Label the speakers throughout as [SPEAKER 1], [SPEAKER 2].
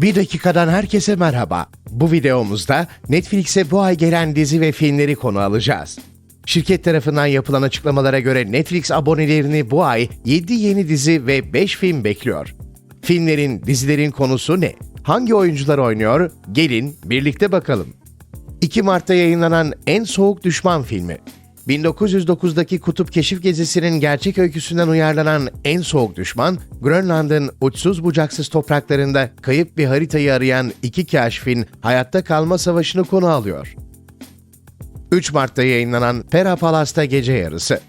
[SPEAKER 1] Bir dakikadan herkese merhaba. Bu videomuzda Netflix'e bu ay gelen dizi ve filmleri konu alacağız. Şirket tarafından yapılan açıklamalara göre Netflix abonelerini bu ay 7 yeni dizi ve 5 film bekliyor. Filmlerin, dizilerin konusu ne? Hangi oyuncular oynuyor? Gelin birlikte bakalım. 2 Mart'ta yayınlanan En Soğuk Düşman filmi. 1909'daki kutup keşif gezisinin gerçek öyküsünden uyarlanan En Soğuk Düşman, Grönland'ın uçsuz bucaksız topraklarında kayıp bir haritayı arayan iki kaşifin hayatta kalma savaşını konu alıyor. 3 Mart'ta yayınlanan Pera Palas'ta Gece Yarısı.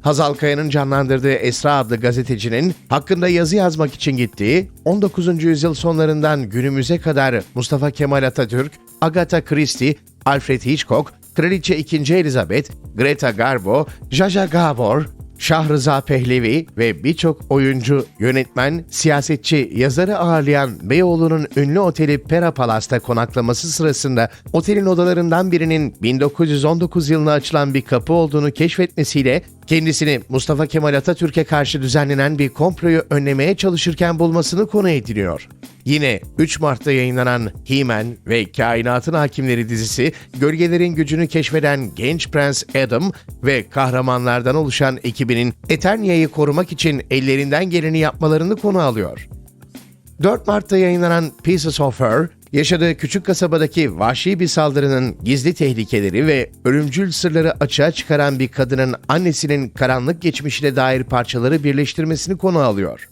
[SPEAKER 1] Hazal Kaya'nın canlandırdığı Esra adlı gazetecinin hakkında yazı yazmak için gittiği 19. yüzyıl sonlarından günümüze kadar Mustafa Kemal Atatürk, Agatha Christie, Alfred Hitchcock, Kraliçe II. Elizabeth, Greta Garbo, Jaja Gabor, Şah Rıza Pehlevi ve birçok oyuncu, yönetmen, siyasetçi, yazarı ağırlayan Beyoğlu'nun ünlü oteli Pera Palas'ta konaklaması sırasında otelin odalarından birinin 1919 yılına açılan bir kapı olduğunu keşfetmesiyle kendisini Mustafa Kemal Atatürk'e karşı düzenlenen bir komployu önlemeye çalışırken bulmasını konu ediniyor. Yine 3 Mart'ta yayınlanan He-Man ve Kainatın Hakimleri dizisi, gölgelerin gücünü keşfeden genç prens Adam ve kahramanlardan oluşan ekibinin Eternia'yı korumak için ellerinden geleni yapmalarını konu alıyor. 4 Mart'ta yayınlanan Pieces of Her, yaşadığı küçük kasabadaki vahşi bir saldırının gizli tehlikeleri ve ölümcül sırları açığa çıkaran bir kadının annesinin karanlık geçmişine dair parçaları birleştirmesini konu alıyor.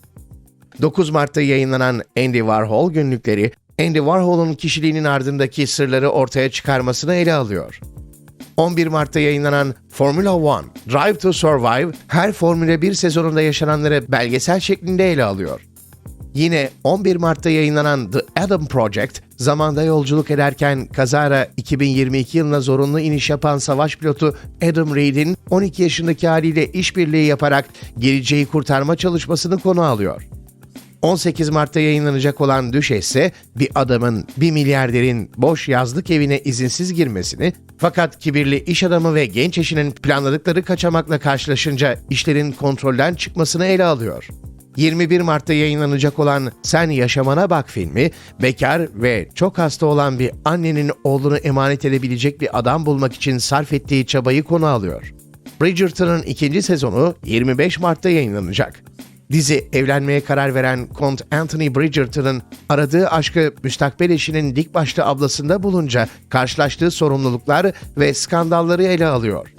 [SPEAKER 1] 9 Mart'ta yayınlanan Andy Warhol günlükleri, Andy Warhol'un kişiliğinin ardındaki sırları ortaya çıkarmasını ele alıyor. 11 Mart'ta yayınlanan Formula One, Drive to Survive, her Formula 1 sezonunda yaşananları belgesel şeklinde ele alıyor. Yine 11 Mart'ta yayınlanan The Adam Project, zamanda yolculuk ederken kazara 2022 yılına zorunlu iniş yapan savaş pilotu Adam Reed'in 12 yaşındaki haliyle işbirliği yaparak geleceği kurtarma çalışmasını konu alıyor. 18 Mart'ta yayınlanacak olan Düş ise bir adamın, bir milyarderin boş yazlık evine izinsiz girmesini fakat kibirli iş adamı ve genç eşinin planladıkları kaçamakla karşılaşınca işlerin kontrolden çıkmasını ele alıyor. 21 Mart'ta yayınlanacak olan Sen Yaşamana Bak filmi, bekar ve çok hasta olan bir annenin oğlunu emanet edebilecek bir adam bulmak için sarf ettiği çabayı konu alıyor. Bridgerton'ın ikinci sezonu 25 Mart'ta yayınlanacak. Dizi evlenmeye karar veren Kont Anthony Bridgerton'ın aradığı aşkı müstakbel eşinin dik başlı ablasında bulunca karşılaştığı sorumluluklar ve skandalları ele alıyor.